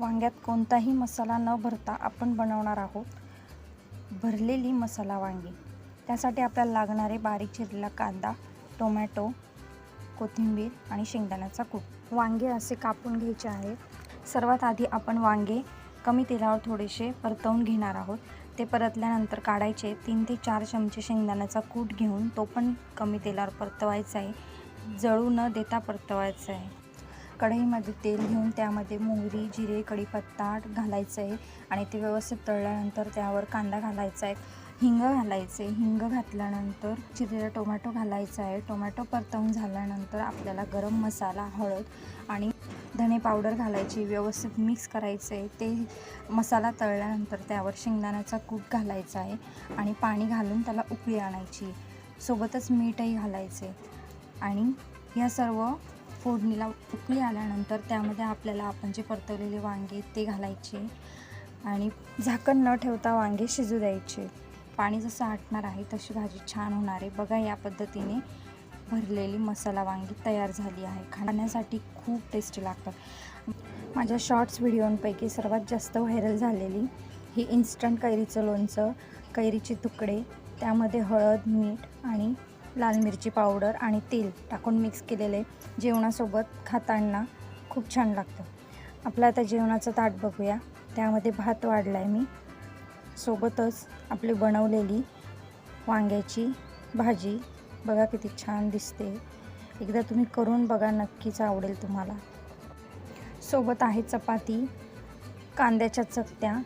वांग्यात कोणताही मसाला न भरता आपण बनवणार आहोत. भरलेली मसाला वांगी. त्यासाठी आपल्याला लागणारे बारीक चिरलेला कांदा टोमॅटो कोथिंबीर आणि शेंगदाण्याचा कूट. वांगे असे कापून घ्यायचे आहेत. सर्वात आधी आपण वांगे कमी तेलावर थोडेसे परतवून घेणार आहोत. ते परतल्यानंतर काढायचे तीन ते चार चमचे शेंगदाण्याचा कूट घेऊन तो पण कमी तेलावर परतवायचा आहे. जळू न देता परतवायचा आहे. कढईमध्ये तेल घेऊन त्यामध्ये मोहरी जिरे कढीपत्ता घालायचं आहे आणि ते व्यवस्थित तळल्यानंतर त्यावर कांदा घालायचा आहे. हिंग घालायचे हिंग घातल्यानंतर चिरलेला टोमॅटो घालायचा आहे. टोमॅटो परतवून झाल्यानंतर आपल्याला गरम मसाला हळद आणि धणे पावडर घालायची व्यवस्थित मिक्स करायचं आहे. ते मसाला तळल्यानंतर त्यावर शेंगदाण्याचा कूट घालायचा आहे आणि पाणी घालून त्याला उकळी आणायची सोबतच मीठही घालायचे आणि या सर्व फोडणीला उकळी आल्यानंतर त्यामध्ये आपल्याला आपण जे परतवलेले वांगे ते घालायचे आणि झाकण न ठेवता वांगे शिजू द्यायचे. पाणी जसं आटणार आहे तशी भाजी छान होणार आहे. बघा या पद्धतीने भरलेली मसाला वांगी तयार झाली आहे. खाण्यासाठी खूप टेस्टी लागतात. माझ्या शॉर्ट्स व्हिडिओंपैकी सर्वात जास्त व्हायरल झालेली ही इन्स्टंट कैरीचं लोणचं कैरीचे तुकडे त्यामध्ये हळद मीठ आणि लाल मिरची पावडर आणि तेल टाकून मिक्स केलेले जेवणासोबत खाताना खूप छान लागतं. आपलं आता जेवणाचं ताट बघूया. त्यामध्ये भात वाढला आहे मी. सोबतच आपली बनवलेली वांग्याची भाजी. बघा किती छान दिसते. एकदा तुम्ही करून बघा नक्कीच आवडेल तुम्हाला. सोबत आहे चपाती कांद्याच्या चकत्या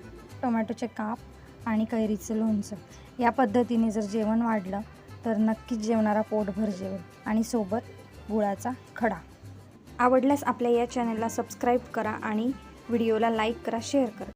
टोमॅटोचे काप आणि कैरीचं लोणचं. या पद्धतीने जर जेवण वाढलं तर नक्कीच जेवणारा पोटभर जेवण आणि सोबत गुळाचा खडा. आवडल्यास आपल्या या चॅनलला सबस्क्राईब करा आणि व्हिडिओला लाईक करा शेअर करा.